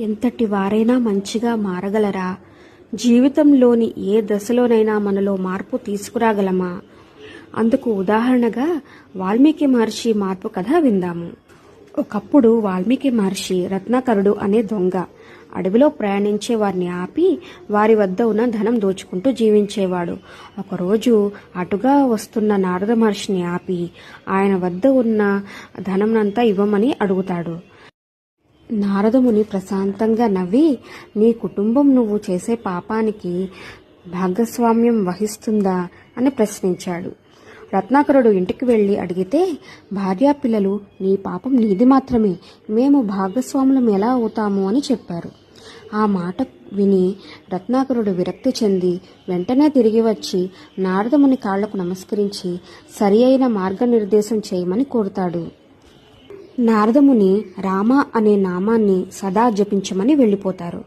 ఎంతటి వారైనా మంచిగా మారగలరా? జీవితంలోని ఏ దశలోనైనా మనలో మార్పు తీసుకురాగలమా? అందుకు ఉదాహరణగా వాల్మీకి మహర్షి మార్పు కథ విందాము. ఒకప్పుడు వాల్మీకి మహర్షి రత్నాకరుడు అనే దొంగ అడవిలో ప్రయాణించే వారిని ఆపి వారి వద్ద ఉన్న ధనం దోచుకుంటూ జీవించేవాడు. ఒకరోజు అటుగా వస్తున్న నారద మహర్షిని ఆపి ఆయన వద్ద ఉన్న ధనంనంతా ఇవ్వమని అడుగుతాడు. నారదముని ప్రశాంతంగా నవ్వి నీ కుటుంబం నువ్వు చేసే పాపానికి భాగస్వామ్యం వహిస్తుందా? అని ప్రశ్నించాడు. రత్నాకరుడు ఇంటికి వెళ్ళి అడిగితే భార్యా పిల్లలు నీ పాపం నీది మాత్రమే. మేము భాగస్వాములం ఎలా అవుతాము? అని చెప్పారు. ఆ మాట విని రత్నాకరుడు విరక్తి చెంది వెంటనే తిరిగి వచ్చి నారదముని కాళ్ళకు నమస్కరించి సరి అయిన మార్గనిర్దేశం చేయమని కోరుతాడు. నారదముని రామ అనే నామాన్ని సదా జపించమని వెళ్ళిపోతారు.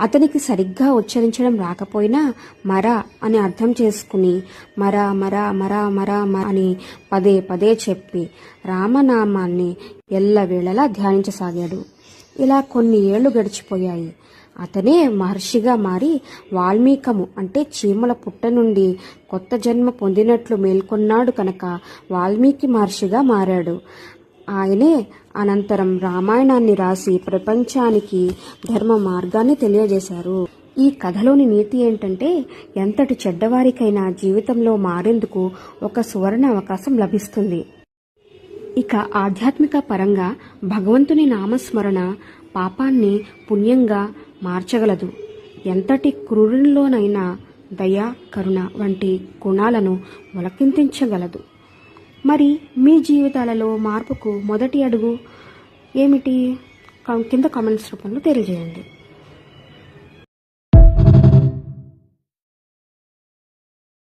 అతనికి సరిగ్గా ఉచ్చరించడం రాకపోయినా మర అని అర్థం చేసుకుని మర మర మర మర మ అని పదే పదే చెప్పి రామనామాన్ని ఎల్లవేళలా ధ్యానించసాగాడు. ఇలా కొన్ని ఏళ్ళు గడిచిపోయాయి. అతనే మహర్షిగా మారి వాల్మీకము అంటే చీమల పుట్ట నుండి కొత్త జన్మ పొందినట్లు మేల్కొన్నాడు కనుక వాల్మీకి మహర్షిగా మారాడు. ఆయనే అనంతరం రామాయణాన్ని రాసి ప్రపంచానికి ధర్మ మార్గాన్ని తెలియజేశారు. ఈ కథలోని నీతి ఏంటంటే ఎంతటి చెడ్డవారికైనా జీవితంలో మారేందుకు ఒక సువర్ణ అవకాశం లభిస్తుంది. ఇక ఆధ్యాత్మిక పరంగా భగవంతుని నామస్మరణ పాపాన్ని పుణ్యంగా మార్చగలదు. ఎంతటి క్రూరునిలోనైనా దయ కరుణ వంటి గుణాలను మొలకింతించగలదు మరి మీ జీవితాలలో మార్పుకు మొదటి అడుగు ఏమిటి? కింద కామెంట్స్ రూపంలో తెలియజేయండి.